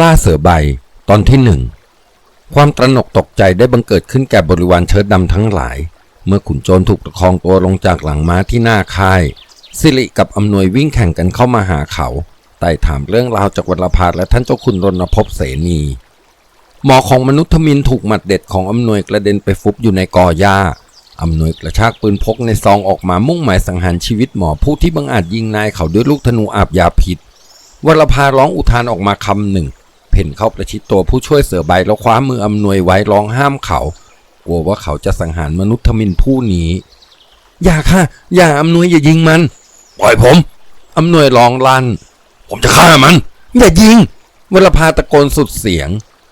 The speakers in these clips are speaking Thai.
ล่าเสือใบ ตอนที่หนึ่ง ความตระหนกตกใจได้บังเกิดขึ้นแก่บริวารเชิดดำทั้งหลาย เมื่อขุนโจรถูกประคองตัวลงจากหลังม้าที่หน้าค่าย สิริกับอำนวยวิ่งแข่งกันเข้ามาหาเขา ไต่ถามเรื่องราวจากวัลภาและท่านเจ้าคุณรณพบเสนี หมอของมนุษย์ทมินถูกหมัดเด็ดของอำนวยกระเด็นไปฟุบอยู่ในกอหญ้าอำนวยกระชากปืนพกในซองออกมามุ่งหมายสังหารชีวิตหมอผู้ที่บังอาจยิงนายเขาด้วยลูกธนูอาบยาพิษวรภาร้องอุทานออกมาคำหนึ่ง เพ่นเข้าประชิดตัวผู้ช่วยเสือใบแล้วคว้ามืออำนวยไว้ร้องห้ามเขา กลัวว่าเขาจะสังหารมนุษย์ทมินผู้นี้ อย่าค่ะ อย่าอำนวยอย่ายิงมัน ปล่อยผมอำนวยร้องลั่น ผมจะฆ่ามัน อย่ายิงวรภาตะโกนสุดเสียง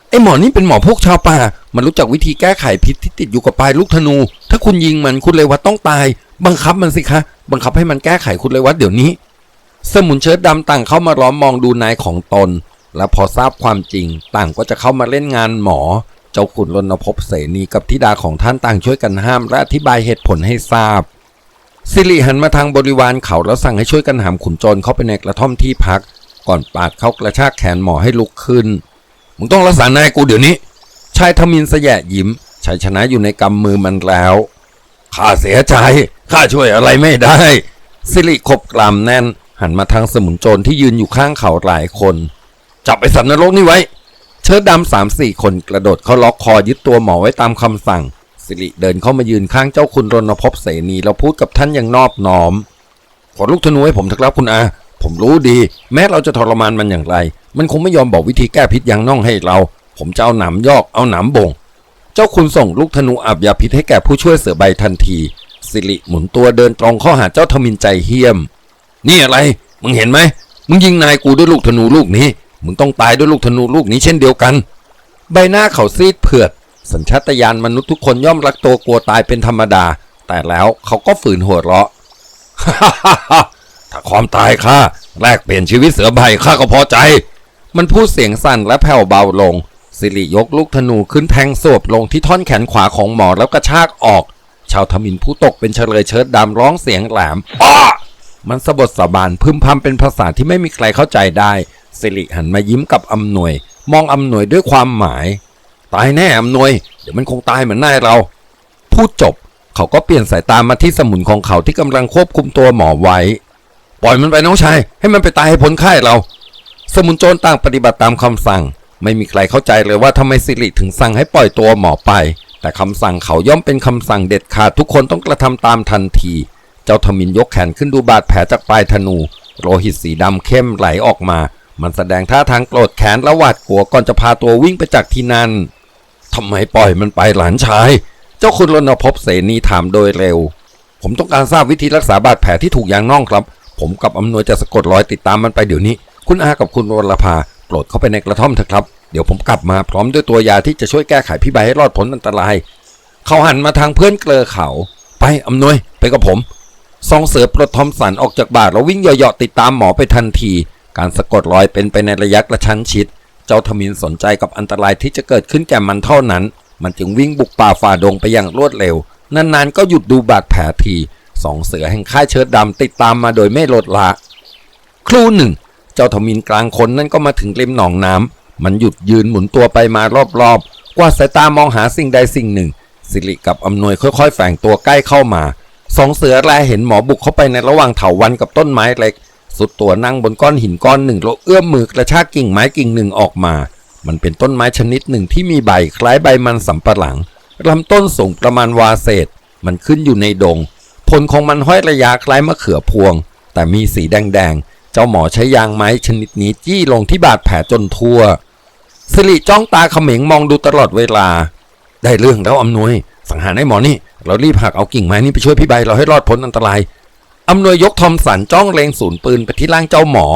ไอ้หมอนี่เป็นหมอพวกชาวป่า มันรู้จักวิธีแก้ไขพิษที่ติดอยู่กับปลายลูกธนู ถ้าคุณยิงมันคุณเลยวัดต้องตาย บังคับมันสิคะ บังคับให้มันแก้ไขคุณเลยวัดเดี๋ยวนี้ สมุนเชิดดำต่างเข้ามาล้อมมองดูนายของตน และพอทราบความจริงต่างก็จะเข้ามาเล่นงานหมอ เจ้าขุนรณพบเสนีกับธิดาของท่านต่างช่วยกันห้าม และอธิบายเหตุผลให้ทราบสิริหันมาทางบริวารเขาแล้วสั่งให้ช่วยกันหามขุนโจรเข้าไปในกระท่อมที่พัก ก่อนปาดเขากระชากแขนหมอให้ลุกขึ้นมึงต้องรักษานายกูเดี๋ยวนี้ชายทมินสยะยิ้มชัยชนะอยู่ในกำมือมันแล้วข้าเสียใจข้าช่วยอะไรไม่ได้ สิริขบกรามแน่น หันมาทางสมุนโจรที่ยืนอยู่ข้างเขาหลายคน จับไอสัตว์นรกนี่ไว้ เชิดดำสามสี่คนกระโดดเข้าล็อกคอยึดตัวหมอไว้ตามคำสั่ง สิริเดินเข้ามายืนข้างเจ้าคุณรณพบเสนีแล้วพูดกับท่านอย่างนอบน้อม ขอลูกธนูให้ผมเถอะครับคุณอา ผมรู้ดี แม้เราจะทรมานมันอย่างไร มันคงไม่ยอมบอกวิธีแก้พิษยางน่องให้เรา ผมจะเอาหนามยอกเอาหนามบ่ง เจ้าคุณส่งลูกธนูอาบยาพิษให้แก่ผู้ช่วยเสือใบทันที สิริหมุนตัวเดินตรงเข้าหาเจ้าทมินใจเฮี้ยม นี่อะไร มึงเห็นไหมมึงยิงนายกูด้วยลูกธนูลูกนี้ มึงต้องตายด้วยลูกธนูลูกนี้เช่นเดียวกัน ใบหน้าเขาซีดเผือด สัญชาตญาณมนุษย์ทุกคนย่อมรักตัวกลัวตายเป็นธรรมดา แต่แล้วเขาก็ฝืนหัวเราะถ้าความตายข้าแลกเปลี่ยนชีวิตเสือใบข้าก็พอใจ มันพูดเสียงสั่นและแผ่วเบาลง สิริยกลูกธนูขึ้นแทงสวบลงที่ท่อนแขนขวาของหมอแล้วกระชากออก ชาวทมินผู้ตกเป็นเฉลยเชิดดำร้องเสียงแหลมอ้อมันสะบดสะบานพึมพำเป็นภาษาที่ไม่มีใครเข้าใจได้ สิริหันมายิ้มกับอำนวย มองอำนวยด้วยความหมาย ตายแน่อำนวย เดี๋ยวมันคงตายเหมือนนายเรา พูดจบ เขาก็เปลี่ยนสายตามาที่สมุนของเขาที่กำลังควบคุมตัวหมอไว้ ปล่อยมันไปน้องชาย ให้มันไปตายให้พ้นค่ายเรา สมุนโจรต่างปฏิบัติตามคำสั่ง ไม่มีใครเข้าใจเลยว่าทำไมสิริถึงสั่งให้ปล่อยตัวหมอไป แต่คำสั่งเขาย่อมเป็นคำสั่งเด็ดขาดทุกคนต้องกระทำตามทันที เจ้าทมินยกแขนขึ้นดูบาดแผลจากปลายธนู โลหิตสีดำเข้มไหลออกมา มันแสดงท่าทางโกรธแค้นและหวาดกลัวก่อนจะพาตัววิ่งไปจากที่นั่นทำไมปล่อยมันไปหลานชาย เจ้าคุณรณพบเสนีถามโดยเร็ว ผมต้องการทราบวิธีรักษาบาดแผลที่ถูกยางน่องครับ ผมกับอำนวยจะสะกดรอยติดตามมันไปเดี๋ยวนี้ คุณอากับคุณวรภาโปรดเข้าไปในกระท่อมเถอะครับ เดี๋ยวผมกลับมาพร้อมด้วยตัวยาที่จะช่วยแก้ไขพี่ใบให้รอดพ้นอันตราย เขาหันมาทางเพื่อนเกลอเขา ไปอำนวยไปกับผมซองเสือปลดทอมสันออกจากบาทแล้ววิ่งเหยาะๆติดตามหมอไปทันที การสะกดรอยเป็นไปในระยะกระชั้นชิด เจ้าทมินสนใจกับอันตรายที่จะเกิดขึ้นแก่มันเท่านั้น มันจึงวิ่งบุกป่าฝ่าดงไปอย่างรวดเร็ว นานๆ ก็หยุดดูบาดแผลทีสองเสือแห่งค่ายเชิดดำติดตามมาโดยไม่ลดละ ครู่หนึ่ง เจ้าทมินกลางคนนั่นก็มาถึงริมหนองน้ำมันหยุดยืนหมุนตัวไปมารอบๆ กว่าดสายตามองหาสิ่งใดสิ่งหนึ่ง สิริกับอำนวยค่อยๆ แฝงตัวใกล้เข้ามาสองเสือแลเห็นหมอบุกเข้าไปในระหว่างเถาวันกับต้นไม้เล็ก สุดตัวนั่งบนก้อนหินก้อนหนึ่งแล้วเอื้อมมือกระชากกิ่งไม้กิ่งหนึ่งออกมา มันเป็นต้นไม้ชนิดหนึ่งที่มีใบคล้ายใบมันสำปะหลังลำต้นสูงประมาณวาเศษ มันขึ้นอยู่ในดง ผลของมันห้อยระยะคล้ายมะเขือพวง แต่มีสีแดงๆ เจ้าหมอใช้ยางไม้ชนิดนี้จี้ลงที่บาดแผลจนทั่ว สิริจ้องตาเขม็งมองดูตลอดเวลา ได้เรื่องแล้วอำนวย สังหารไอ้หมอนี่ เรารีบหักเอากิ่งไม้นี้ไปช่วยพี่ใบเราให้รอดพ้นอันตราย อำนวยยกทอมสันจ้องเล็งศูนย์ปืนไปที่ร่างเจ้าหมอ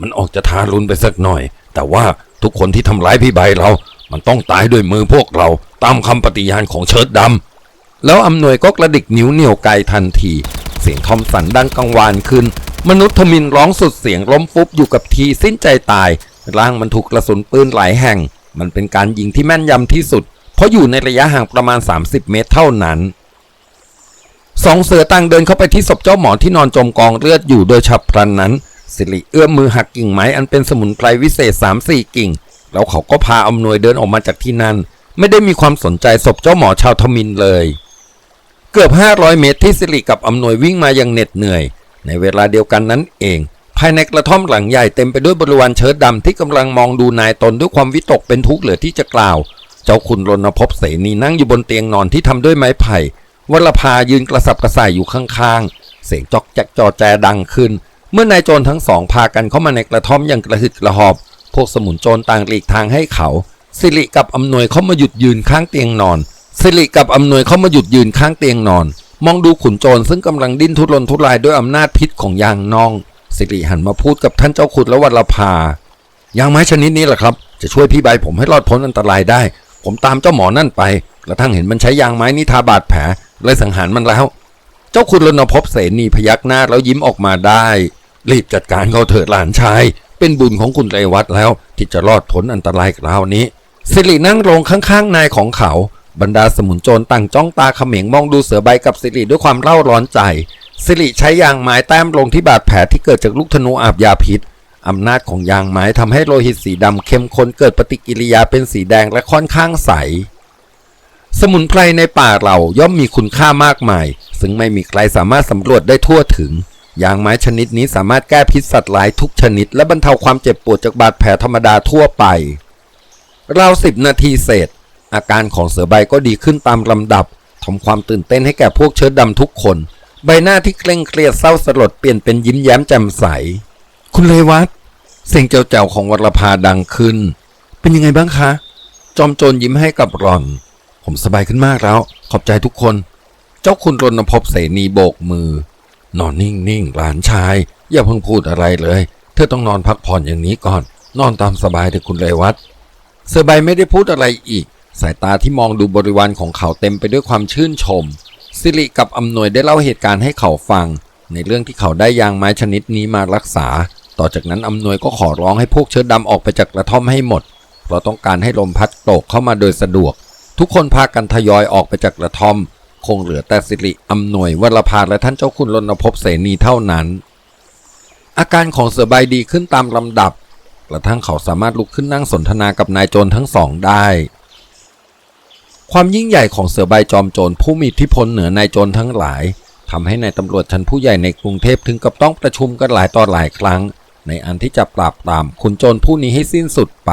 มันออกจะทารุณไปสักหน่อย แต่ว่าทุกคนที่ทำร้ายพี่ใบเรา มันต้องตายด้วยมือพวกเรา ตามคำปฏิญาณของเชิดดำ แล้วอำนวยก็กระดิกนิ้วเหนี่ยวไกทันที เสียงทอมสันดังกังวานขึ้น มนุษย์ทมินร้องสุดเสียงล้มฟุบอยู่กับทีสิ้นใจตาย ร่างมันถูกกระสุนปืนหลายแห่ง มันเป็นการยิงที่แม่นยำที่สุด เพราะอยู่ในระยะห่างประมาณ 30 เมตรเท่านั้น สองเสือต่างเดินเข้าไปที่ศพเจ้าหมอที่นอนจมกองเลือดอยู่โดยฉับพลันนั้น สิริเอื้อมมือหักกิ่งไม้อันเป็นสมุนไพรวิเศษสามสี่กิ่ง แล้วเขาก็พาอำนวยเดินออกมาจากที่นั่น ไม่ได้มีความสนใจศพเจ้าหมอชาวทมินเลย เกือบ 500 เมตรที่สิริกับอำนวยวิ่งมาอย่างเหน็ดเหนื่อย ในเวลาเดียวกันนั้นเอง ภายในกระท่อมหลังใหญ่เต็มไปด้วยบริวารเชิดดำที่กำลังมองดูนายตนด้วยความวิตกเป็นทุกข์เหลือที่จะกล่าว เจ้าคุณรณพบเสนีนั่งอยู่บนเตียงนอนที่ทำด้วยไม้ไผ่ วรภายืนกระสับกระส่ายอยู่ข้างๆ เสียงจอกแจกจอแจดังขึ้น เมื่อนายโจรทั้งสองพากันเข้ามาในกระท่อมอย่างกระหึดกระหอบ พวกสมุนโจรต่างหลีกทางให้เขา สิริกับอำนวยเข้ามาหยุดยืนข้างเตียงนอน สิริกับอำนวยเข้ามาหยุดยืนข้างเตียงนอน มองดูขุนโจรซึ่งกำลังดิ้นทุรนทุรายด้วยอำนาจพิษของยางนอง สิริหันมาพูดกับท่านเจ้าขุนและวัลภายางไม้ชนิดนี้แหละครับ จะช่วยพี่ใบผมให้รอดพ้นอันตรายได้ ผมตามเจ้าหมอนั่นไปกระทั่งเห็นมันใช้ยางไม้นี่ทาบาดแผล เลยสังหารมันแล้ว เจ้าคุณรณพบเสนีพยักหน้าแล้วยิ้มออกมาได้ รีบจัดการเขาเถิดหลานชาย เป็นบุญของคุณเรวัตแล้ว ที่จะรอดพ้นอันตรายคราวนี้ สิรินั่งลงข้างๆนายของเขา บรรดาสมุนโจรต่างจ้องตาเขม็งมองดูเสือใบกับสิริด้วยความเล่าร้อนใจ สิริใช้ยางไม้แต้มลงที่บาดแผลที่เกิดจากลูกธนูอาบยาพิษอำนาจของยางไม้ทำให้โลหิตสีดำเข้มข้นเกิดปฏิกิริยาเป็นสีแดงและค่อนข้างใส สมุนไพรในป่าเราย่อมมีคุณค่ามากมาย ซึ่งไม่มีใครสามารถสำรวจได้ทั่วถึง ยางไม้ชนิดนี้สามารถแก้พิษสัตว์หลายทุกชนิด และบรรเทาความเจ็บปวดจากบาดแผลธรรมดาทั่วไป ราวสิบนาทีเศษอาการของเสือใบก็ดีขึ้นตามลำดับทำความตื่นเต้นให้แก่พวกเชิดดำทุกคน ใบหน้าที่เคร่งเครียดเศร้าสลดเปลี่ยนเป็นยิ้มแย้มแจ่มใส คุณเลวัตเสียงเจ้าเจ้าของวรภาดังขึ้น เป็นยังไงบ้างคะ จอมโจรยิ้มให้กับรอน ผมสบายขึ้นมากแล้ว ขอบใจทุกคน เจ้าคุณรณพบเสนีโบกมือ นอนนิ่งๆหลานชาย อย่าเพิ่งพูดอะไรเลย เธอต้องนอนพักผ่อนอย่างนี้ก่อน นอนตามสบายเถอะคุณเลวัตเสือใบไม่ได้พูดอะไรอีก สายตาที่มองดูบริวารของเขาเต็มไปด้วยความชื่นชม สิริกับอำนวยได้เล่าเหตุการณ์ให้เขาฟัง ในเรื่องที่เขาได้ยางไม้ชนิดนี้มารักษา ต่อจากนั้นอำนวยก็ขอร้องให้พวกเชื้อดำออกไปจากกระท่อมให้หมด เพราะต้องการให้ลมพัดโตกเข้ามาโดยสะดวก ทุกคนพากันทยอยออกไปจากกระท่อม คงเหลือแต่สิริอำนวยวรพาและท่านเจ้าคุณรณพบเสนีเท่านั้น อาการของเสือใบดีขึ้นตามลำดับกระทั่งเขาสามารถลุกขึ้นนั่งสนทนากับนายโจรทั้งสองได้ ความยิ่งใหญ่ของเสือใบจอมโจรผู้มีอิทธิพลเหนือนายโจรทั้งหลายทำให้นายตำรวจชั้นผู้ใหญ่ในกรุงเทพถึงกับต้องประชุมกันหลายต่อหลายครั้ง ในอันที่จะปราบปรามขุนโจรผู้นี้ให้สิ้นสุดไป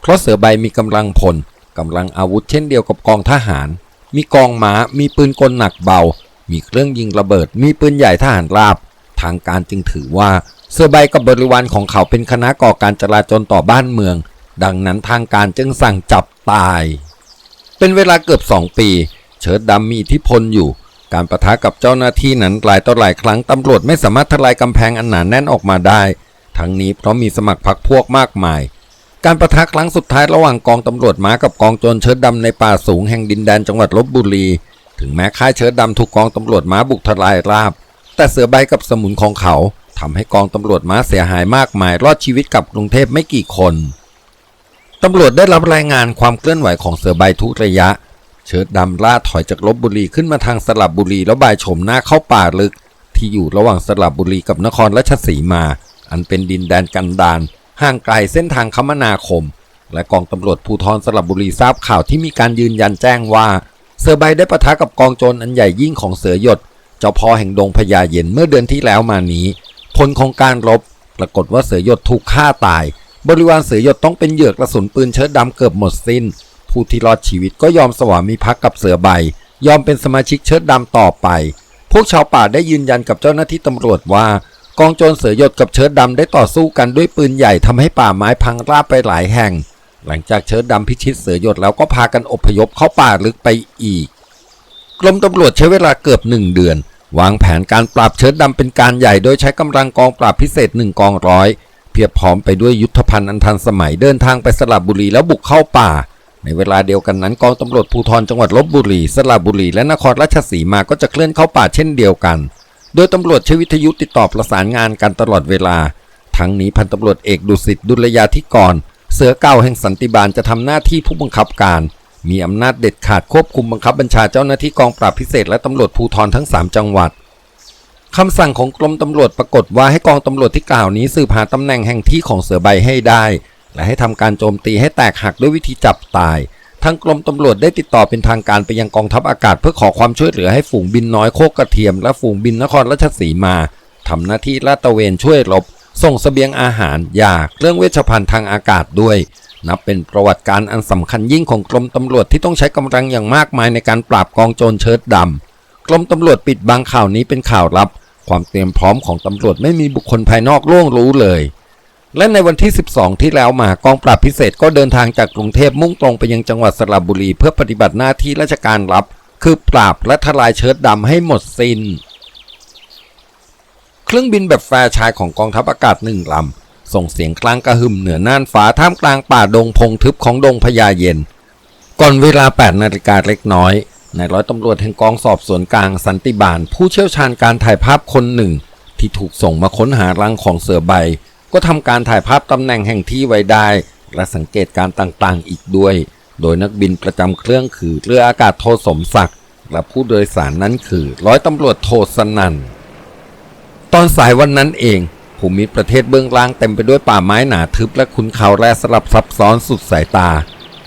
เพราะเสือใบมีกำลังพล กำลังอาวุธเช่นเดียวกับกองทหาร มีกองม้า มีปืนกลหนักเบา มีเครื่องยิงระเบิด มีปืนใหญ่ทหารราบ ทางการจึงถือว่าเสือใบกับบริวารของเขาเป็นคณะก่อการจลาจลต่อบ้านเมือง ดังนั้นทางการจึงสั่งจับตาย เป็นเวลาเกือบสองปี เชิดดำมีอิทธิพลอยู่ การประทะกับเจ้าหน้าที่นั้นหลายต่อหลายครั้งตำรวจไม่สามารถทลายกำแพงอันหนาแน่นออกมาได้ ทั้งนี้เพราะมีสมัครพรรคพวกมากมาย การประทะครั้งสุดท้ายระหว่างกองตำรวจม้ากับกองโจรเชิดดำในป่าสูงแห่งดินแดนจังหวัดลบบุรี ถึงแม้ค่ายเชิดดำถูกกองตำรวจม้าบุกทลายราบ แต่เสือใบกับสมุนของเขาทำให้กองตำรวจม้าเสียหายมากมายรอดชีวิตกลับกรุงเทพไม่กี่คนตำรวจได้รับรายงานความเคลื่อนไหวของเสือใบทุกระยะ เชิดดำล่าถอยจากลบบุรีขึ้นมาทางสลับบุรีแล้วบ่ายโฉมหน้าเข้าป่าลึก ที่อยู่ระหว่างสลับบุรีกับนครราชสีมา อันเป็นดินแดนกันดาร ห่างไกลเส้นทางคมนาคม และกองตำรวจภูธรสลับบุรีทราบข่าวที่มีการยืนยันแจ้งว่า เสือใบได้ปะทะกับกองโจรอันใหญ่ยิ่งของเสือหยด เจ้าพ่อแห่งดงพญาเย็นเมื่อเดือนที่แล้วมานี้ ผลของการรบ ปรากฏว่าเสือหยดถูกฆ่าตาย บริวารเสือหยดต้องเป็นเหยื่อกระสุนปืนเชิดดำเกือบหมดสิ้น ผู้ที่รอดชีวิตก็ยอมสวามิภักดิ์กับเสือใบ ยอมเป็นสมาชิกเชิดดำต่อไป พวกชาวป่าได้ยืนยันกับเจ้าหน้าที่ตำรวจว่า กองโจรเสือหยดกับเชิดดำได้ต่อสู้กันด้วยปืนใหญ่ทำให้ป่าไม้พังราบไปหลายแห่ง หลังจากเชิดดำพิชิตเสือหยดแล้วก็พากันอพยพเข้าป่าลึกไปอีก กรมตำรวจใช้เวลาเกือบหนึ่งเดือน วางแผนการปราบเชิดดำเป็นการใหญ่โดยใช้กำลังกองปราบพิเศษหนึ่งกองร้อยเพียบพร้อมไปด้วยยุทธภัณฑ์อันทันสมัยเดินทางไปสระบุรีแล้วบุกเข้าป่า ในเวลาเดียวกันนั้นกองตำรวจภูธรจังหวัดลบบุรี สระบุรีและนครราชสีมาก็จะเคลื่อนเข้าป่าเช่นเดียวกัน โดยตำรวจใช้วิทยุติดต่อประสานงานกันตลอดเวลา ทั้งนี้พันตำรวจเอกดุสิตดุลยาธิกร เสือเก่าแห่งสันติบาลจะทำหน้าที่ผู้บังคับการ มีอำนาจเด็ดขาดควบคุมบังคับบัญชาเจ้าหน้าที่กองปราบพิเศษและตำรวจภูธรทั้ง 3 จังหวัดคำสั่งของกรมตำรวจปรากฏว่าให้กองตำรวจที่กล่าวนี้สืบหาตำแหน่งแห่งที่ของเสือใบให้ได้ และให้ทำการโจมตีให้แตกหักด้วยวิธีจับตาย ทางกรมตำรวจได้ติดต่อเป็นทางการไปยังกองทัพอากาศ เพื่อขอความช่วยเหลือให้ฝูงบินน้อยโคกกระเทียม และฝูงบินนครราชสีมาทำหน้าที่ลาดตระเวนช่วยรบ ส่งเสบียงอาหารยาเครื่องเวชภัณฑ์ทางอากาศด้วย นับเป็นประวัติการอันสำคัญยิ่งของกรมตำรวจที่ต้องใช้กำลังอย่างมากมายในการปราบกองโจรเชิดดำกรมตำรวจปิดบังข่าวนี้เป็นข่าวลับ ความเตรียมพร้อมของตำรวจไม่มีบุคคลภายนอกล่วงรู้เลย และในวันที่ 12 ที่แล้วมากองปราบพิเศษก็เดินทางจากกรุงเทพมุ่งตรงไปยังจังหวัดสระบุรี เพื่อปฏิบัติหน้าที่ราชการลับ คือปราบและทลายเชิดดำให้หมดสิน้น เครื่องบินแบบแฟร์ชายของกองทัพอากาศหนึ่งลำส่งเสียงคลางกระหึ่มเหนือน่านฟ้าท่ามกลางป่าดงพงทึบของดงพญาเย็น ก่อนเวลา 8 นาฬิกาเล็กน้อยนายร้อยตำรวจแห่งกองสอบสวนกลางสันติบาล ผู้เชี่ยวชาญการถ่ายภาพคนหนึ่ง ที่ถูกส่งมาค้นหารังของเสือใบ ก็ทำการถ่ายภาพตำแหน่งแห่งที่ไว้ได้ และสังเกตการต่างๆ อีกด้วย โดยนักบินประจำเครื่องคือเรืออากาศโทสมศักดิ์และผู้โดยสารนั้นคือ ร้อยตำรวจโทสนันตอนสายวันนั้นเองภูมิประเทศเบื้องล่างเต็มไปด้วยป่าไม้หนาทึบและขุนเขาแร่สลับซับซ้อนสุดสายตา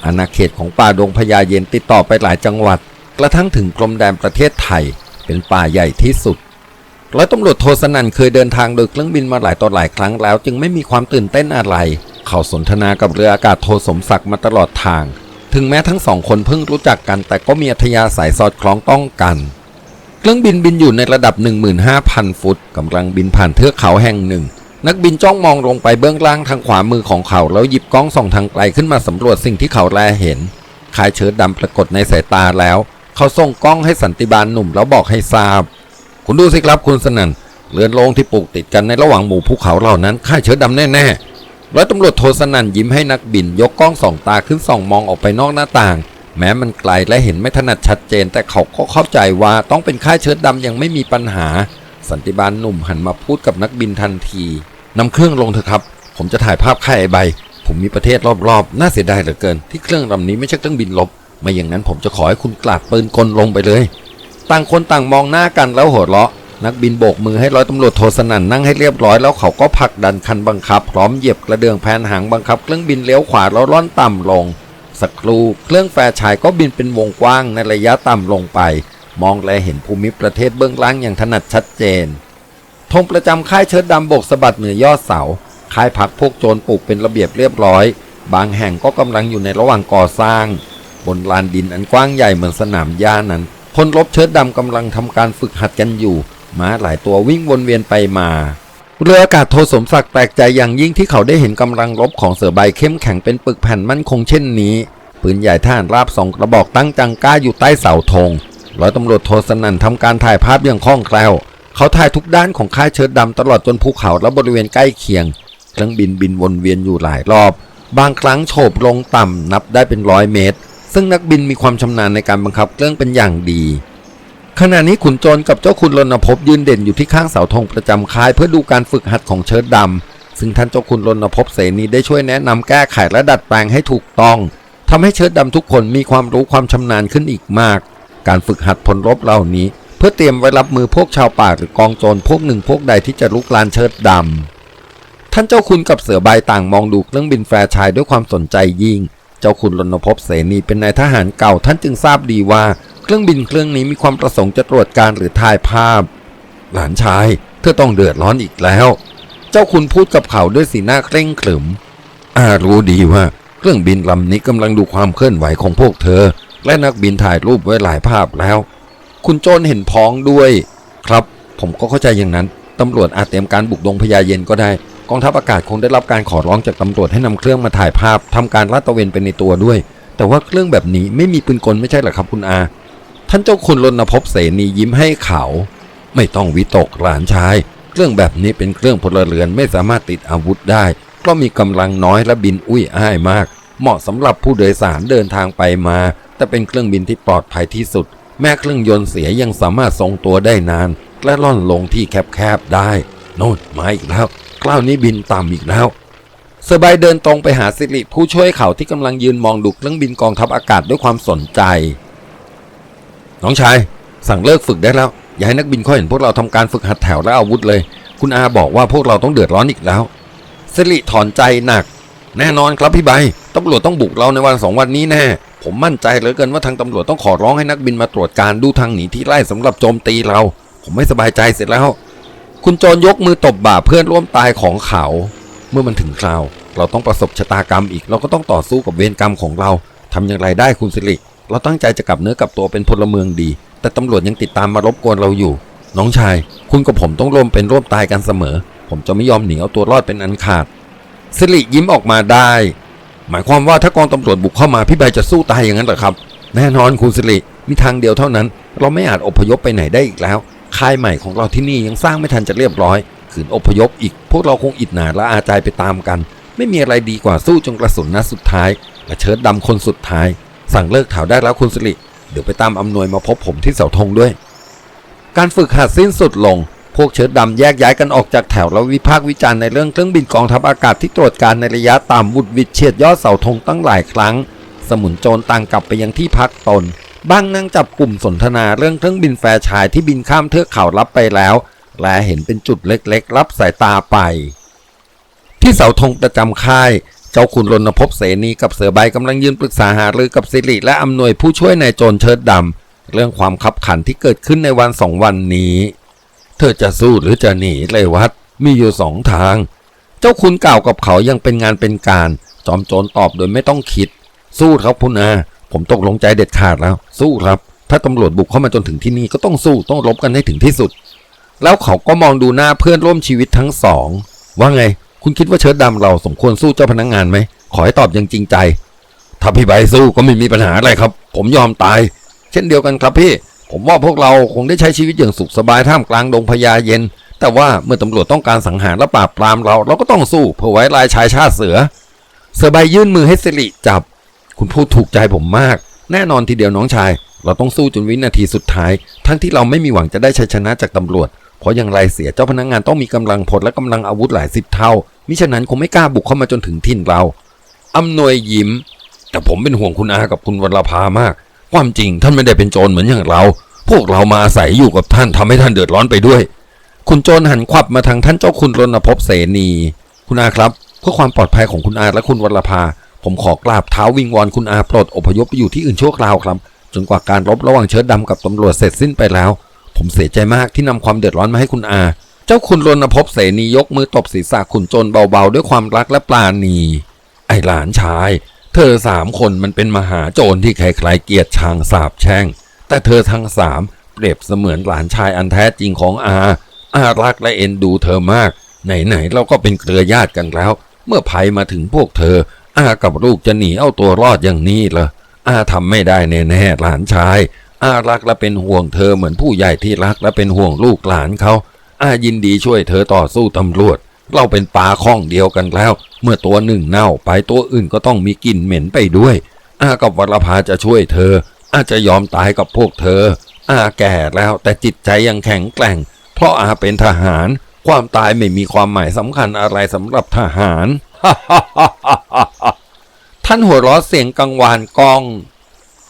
อาณาเขตของป่าดงพญาเย็นติดต่อไปหลายจังหวัด กระทั่งถึงกรมแดนประเทศไทย เป็นป่าใหญ่ที่สุด ร้อยตำรวจโทสนันเคยเดินทางโดยเครื่องบินมาหลายต่อหลายครั้งแล้ว จึงไม่มีความตื่นเต้นอะไร เขาสนทนากับเรืออากาศโทสมศักดิ์มาตลอดทาง ถึงแม้ทั้งสองคนเพิ่งรู้จักกัน แต่ก็มีอัธยาศัยสอดคล้องต้องกัน เครื่องบินบินอยู่ในระดับ 15,000 ฟุตกำลังบินผ่านเทือกเขาแห่งหนึ่ง นักบินจ้องมองลงไปเบื้องล่างทางขวามือของเขาแล้วหยิบกล้องส่องทางไกลขึ้นมาสำรวจสิ่งที่เขาแลเห็นคายเชิดดำปรากฏในสายตาแล้ว เขาส่งกล้องให้สันติบาลหนุ่มแล้วบอกให้ทราบ คุณดูสิครับคุณสนั่นเรือนโรงที่ปลูกติดกันในระหว่างหมู่ภูเขาเหล่านั้นค่ายเชิดดำแน่ๆร้อยตำรวจโทสนั่นยิ้มให้นักบิน ยกกล้องส่องตาขึ้นส่องมองออกไปนอกหน้าต่าง แม้มันไกลและเห็นไม่ถนัดชัดเจน แต่เขาก็เข้าใจว่าต้องเป็นค่ายเชิดดำยังไม่มีปัญหา สันติบาลหนุ่มหันมาพูดกับนักบินทันทีนำเครื่องลงเถอะครับ ผมจะถ่ายภาพค่ายใบ ผมมีประเทศรอบๆ น่าเสียดายเหลือเกิน ที่เครื่องลำนี้ไม่ใช่เครื่องบินลบไม่อย่างนั้นผมจะขอให้คุณกลาดปืนกลลงไปเลย ต่างคนต่างมองหน้ากันแล้วหัวเราะ นักบินโบกมือให้ร้อยตำรวจโทสนั่นนั่งให้เรียบร้อยแล้วเขาก็ผลักดันคันบังคับ พร้อมเหยียบกระเดื่องแผนหางบังคับ เครื่องบินเลี้ยวขวาแล้วล่อนต่ำลง สักครู่เครื่องแฟร์ชายก็บินเป็นวงกว้างในระยะต่ำลงไป มองแลเห็นภูมิประเทศเบื้องล่างอย่างถนัดชัดเจนธงประจำค่ายเชิดดำโบกสะบัดเหนือยอดเสาค่ายพักพวกโจรปลูกเป็นระเบียบเรียบร้อย บางแห่งก็กำลังอยู่ในระหว่างก่อสร้าง บนลานดินอันกว้างใหญ่เหมือนสนามหญ้านั้น พลรบเชิดดำกำลังทำการฝึกหัดกันอยู่ม้าหลายตัววิ่งวนเวียนไปมา เรืออากาศโทสมศักดิ์แปลกใจอย่างยิ่งที่เขาได้เห็นกำลังรบของเสือใบเข้มแข็งเป็นปึกแผ่นมั่นคงเช่นนี้ปืนใหญ่ท่านราบสองกระบอกตั้งจังก้าอยู่ใต้เสาธงร้อยตำรวจโทสนั่นทำการถ่ายภาพอย่างคล่องแคล่ว เขาถ่ายทุกด้านของค่ายเชิดดำตลอดจนภูเขาและบริเวณใกล้เคียง เครื่องบินบินวนเวียนอยู่หลายรอบ บางครั้งโฉบลงต่ำนับได้เป็นร้อยเมตร ซึ่งนักบินมีความชำนาญในการบังคับเครื่องเป็นอย่างดี ขณะนี้ขุนโจรกับเจ้าคุณรณพบยืนเด่นอยู่ที่ข้างเสาธงประจำค่าย เพื่อดูการฝึกหัดของเชิดดำซึ่งท่านเจ้าคุณรณพบเสนีได้ช่วยแนะนำแก้ไขและดัดแปลงให้ถูกต้องทำให้เชิดดำทุกคนมีความรู้ความชำนาญขึ้นอีกมาก การฝึกหัดพลรบเหล่านี้ เพื่อเตรียมไว้รับมือพวกชาวป่าหรือกองโจรพวกหนึ่งพวกใดที่จะลุกลานเชิดดำท่านเจ้าคุณกับเสือใบต่างมองดูเครื่องบินแฟร์ชายด้วยความสนใจยิ่ง เจ้าคุณรณพบเสนีเป็นนายทหารเก่าท่านจึงทราบดีว่า เครื่องบินเครื่องนี้มีความประสงค์จะตรวจการหรือถ่ายภาพ หลานชายเธอต้องเดือดร้อนอีกแล้ว เจ้าคุณพูดกับเขาด้วยสีหน้าเคร่งขรึมอารู้ดีว่าเครื่องบินลำนี้กำลังดูความเคลื่อนไหวของพวกเธอ และนักบินถ่ายรูปไว้หลายภาพแล้ว คุณโจนเห็นพ้องด้วย ครับ ผมก็เข้าใจอย่างนั้นตำรวจอาจเตรียมการบุกดงพญาเย็นก็ได้ กองทัพอากาศคงได้รับการขอร้องจากตำรวจให้นำเครื่องมาถ่ายภาพทำการลาดตระเวนไปในตัวด้วย แต่ว่าเครื่องแบบนี้ไม่มีปืนกลไม่ใช่หรอครับคุณอา ท่านเจ้าคุณรณพบเสนียิ้มให้เขา ไม่ต้องวิตกหลานชาย เครื่องแบบนี้เป็นเครื่องพลเรือนไม่สามารถติดอาวุธได้เพราะมีกำลังน้อยและบินอุ้ยอ้ายมาก เหมาะสำหรับผู้โดยสารเดินทางไปมา แต่เป็นเครื่องบินที่ปลอดภัยที่สุด แม้เครื่องยนต์เสียยังสามารถทรงตัวได้นาน และล่อนลงที่แคบๆได้ โน่นมาอีกแล้ว คราวนี้บินต่ำอีกแล้วเซอร์ไบเดินตรงไปหาสิริผู้ช่วยเขาที่กำลังยืนมองดูเครื่องบินกองทัพอากาศด้วยความสนใจ น้องชาย สั่งเลิกฝึกได้แล้ว อย่าให้นักบินเขาเห็นพวกเราทำการฝึกหัดแถวและอาวุธเลย คุณอาบอกว่าพวกเราต้องเดือดร้อนอีกแล้วสิริถอนใจหนัก แน่นอนครับพี่ใบตำรวจต้องบุกเราในวันสองวันนี้แน่ ผมมั่นใจเหลือเกินว่าทางตำรวจต้องขอร้องให้นักบินมาตรวจการดูทางหนีที่ไล่สำหรับโจมตีเรา ผมไม่สบายใจเสร็จแล้ว คุณโจรยกมือตบบ่าเพื่อนร่วมตายของเขา เมื่อมันถึงคราว เราต้องประสบชะตากรรมอีก เราก็ต้องต่อสู้กับเวรกรรมของเราทำอย่างไรได้คุณสิริเราตั้งใจจะกลับเนื้อกลับตัวเป็นพลเมืองดี แต่ตำรวจยังติดตามมารบกวนเราอยู่ น้องชาย คุณกับผมต้องร่วมเป็นร่วมตายกันเสมอ ผมจะไม่ยอมหนีเอาตัวรอดเป็นอันขาดสิริยิ้มออกมาได้ หมายความว่าถ้ากองตำรวจบุกเข้ามาพี่ใบจะสู้ตายอย่างนั้นเหรอครับ แน่นอนคุณสิริมีทางเดียวเท่านั้น เราไม่อาจอพยพไปไหนได้อีกแล้ว ค่ายใหม่ของเราที่นี่ยังสร้างไม่ทันจะเรียบร้อยขืนอพยพอีก พวกเราคงอิดหนาและอาใจไปตามกัน ไม่มีอะไรดีกว่าสู้จนกระสุนนัดสุดท้าย และเชิดดำคนสุดท้าย สั่งเลิกถาวได้แล้วคุณสิริเดี๋ยวไปตามอำนวยมาพบผมที่เสาธงด้วย การฝึกหัดสิ้นสุดลง พวกเชิดดำแยกย้ายกันออกจากแถวแล้ววิพากษ์วิจารณ์ในเรื่องเครื่องบินกองทัพอากาศที่ตรวจการในระยะต่ำวุดวิดเฉียดยอดเสาธงตั้งหลายครั้ง สมุนโจรต่างกลับไปยังที่พักตน บ้างนั่งจับกลุ่มสนทนาเรื่องเครื่องบินแฟร์ชายที่บินข้ามเทือกเขารับไปแล้ว และเห็นเป็นจุดเล็กๆ รับสายตาไป ที่เสาธงประจำค่าย เจ้าคุณรณพเสนีกับเสือใบกำลังยืนปรึกษาหารือกับสิริและอำนวยผู้ช่วยนายโจรเชิดดำเรื่องความขับขันที่เกิดขึ้นในวันสองวันนี้ เธอจะสู้หรือจะหนีเลยวัดมีอยู่สองทาง เจ้าคุณกล่าวกับเขายังเป็นงานเป็นการ จอมโจรตอบโดยไม่ต้องคิด สู้ครับคุณอา ผมตกลงใจเด็ดขาดแล้ว สู้ครับ ถ้าตำรวจบุกเข้ามาจนถึงที่นี่ก็ต้องสู้ต้องรบกันให้ถึงที่สุด แล้วเขาก็มองดูหน้าเพื่อนร่วมชีวิตทั้งสองว่าไง คุณคิดว่าเชิดดำเราสมควรสู้เจ้าพนักงงานไหมขอให้ตอบอย่างจริงใจ ถ้าพี่ใบสู้ก็ไม่มีปัญหาอะไรครับ ผมยอมตาย เช่นเดียวกันครับพี่ ผมว่าพวกเราคงได้ใช้ชีวิตอย่างสุขสบายท่ามกลางดงพญาเย็น แต่ว่าเมื่อตำรวจต้องการสังหารและปราบปรามเรา เราก็ต้องสู้เพื่อไว้ลายชายชาติเสือเสือใบยื่นมือให้สิริจับ คุณพูดถูกใจผมมาก แน่นอนทีเดียวน้องชาย เราต้องสู้จนวินาทีสุดท้าย ทั้งที่เราไม่มีหวังจะได้ชัยชนะจากตำรวจ เพราะอย่างไรเสียเจ้าพนักงานต้องมีกำลังพลและกำลังอาวุธหลายสิบเท่า มิฉะนั้นคงไม่กล้าบุกเข้ามาจนถึงถิ่นเราอำนวยยิ้ม แต่ผมเป็นห่วงคุณอากับคุณวรภามาก ความจริงท่านไม่ได้เป็นโจรเหมือนอย่างเรา พวกเรามาอาศัยอยู่กับท่านทำให้ท่านเดือดร้อนไปด้วย คุณโจรหันขวับมาทางท่านเจ้าคุณรณพเสนี คุณอาครับ เพื่อความปลอดภัยของคุณอาและคุณวรภา ผมขอกราบเท้าวิงวอนคุณอาโปรดอพยพไปอยู่ที่อื่นชั่วคราวครับ จนกว่าการรบระหว่างเชิดดำกับตำรวจเสร็จสิ้นไปแล้ว ผมเสียใจมากที่นำความเดือดร้อนมาให้คุณอา เจ้าคุณรณพบเสนียกมือตบศีรษะขุนโจรเบาๆ ด้วยความรักและปราณี ไอหลานชาย เธอสามคนมันเป็นมหาโจรที่ใครๆเกลียดชังสาบแช่ง แต่เธอทั้งสามเปรียบเสมือนหลานชายอันแท้จริงของอา อารักและเอ็นดูเธอมาก ไหนๆเราก็เป็นเครือญาติกันแล้ว เมื่อภัยมาถึงพวกเธอ อากับลูกจะหนีเอาตัวรอดอย่างนี้เหรออาทำไม่ได้แน่ๆหลานชาย อารักและเป็นห่วงเธอเหมือนผู้ใหญ่ที่รักและเป็นห่วงลูกหลานเขา อายินดีช่วยเธอต่อสู้ตำรวจ เราเป็นปลาข้องเดียวกันแล้ว เมื่อตัวหนึ่งเน่าไปตัวอื่นก็ต้องมีกลิ่นเหม็นไปด้วย อากับวรภาจะช่วยเธอ อาจะยอมตายกับพวกเธอ อาแก่แล้วแต่จิตใจยังแข็งแกร่ง เพราะอาเป็นทหาร ความตายไม่มีความหมายสำคัญอะไรสำหรับทหาร ท่านหัวเราะเสียงกังวานกอง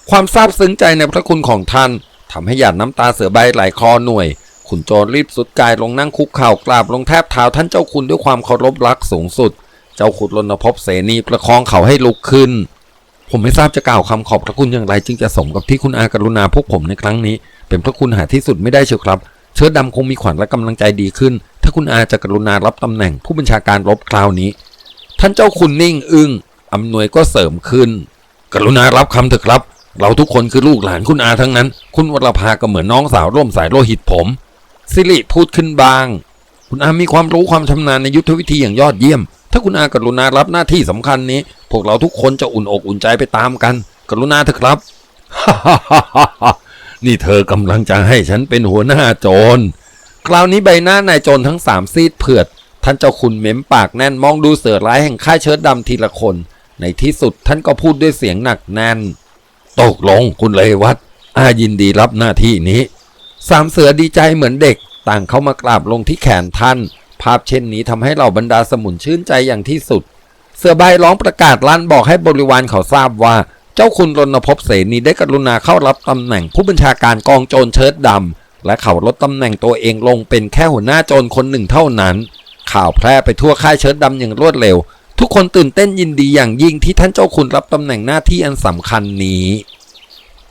ความซาบซึ้งใจในพระคุณของท่านทำให้หยาดน้ำตาเสือใบไหลคอหน่วย ขุนโจรรีบสุดกายลงนั่งคุกเข่ากราบลงแทบเท้าท่านเจ้าคุณด้วยความเคารพรักสูงสุด เจ้าขุนรณพเสนีประคองเขาให้ลุกขึ้น ผมไม่ทราบจะกล่าวคำขอบพระคุณอย่างไร จึงจะสมกับที่คุณอากรุณาพวกผมในครั้งนี้ เป็นพระคุณหาที่สุดไม่ได้เชียวครับ เชิดดำคงมีขวัญและกำลังใจดีขึ้น ถ้าคุณอาจะกรุณารับตำแหน่งผู้บัญชาการรบคราวนี้ ท่านเจ้าคุณนิ่งอึง้งอำนวยก็เสริมขึ้น กรุณารับคำเถอะครับ เราทุกคนคือลูกหลานคุณอาทั้งนั้น คุณวรภาก็เหมือนน้องสาวร่วมสายโลหิตผม สิริพูดขึ้นบาง คุณอามีความรู้ความชำนาญในยุทธวิธีอย่างยอดเยี่ยม ถ้าคุณอากรุณารับหน้าที่สำคัญนี้ พวกเราทุกคนจะอุ่นอกอุ่นใจไปตามกัน กรุณาเถอะครับนี่เธอกำลังจะให้ฉันเป็นหัวหน้าโจร คราวนี้ใบหน้านายโจรทั้งสามซีดเผือด ท่านเจ้าคุณเม้มปากแน่นมองดูเสือร้ายแห่งค่ายเชิดดำทีละคน ในที่สุดท่านก็พูดด้วยเสียงหนักแน่น ตกลงคุณเลวัตอายินดีรับหน้าที่นี้ สามเสือดีใจเหมือนเด็ก ต่างเข้ามากราบลงที่แขนท่าน ภาพเช่นนี้ทำให้เหล่าบรรดาสมุนชื่นใจอย่างที่สุด เสือใบร้องประกาศลั่นบอกให้บริวารเขาทราบว่า เจ้าคุณรณพเสนีได้กรุณาเข้ารับตำแหน่งผู้บัญชาการกองโจรเชิดดและเขาลดตำแหน่งตัวเองลงเป็นแค่หัวหน้าโจรคนหนึ่งเท่านั้น ข่าวแพร่ไปทั่วค่ายเชิดดำอย่างรวดเร็ว ทุกคนตื่นเต้นยินดีอย่างยิ่งที่ท่านเจ้าคุณรับตำแหน่งหน้าที่อันสำคัญนี้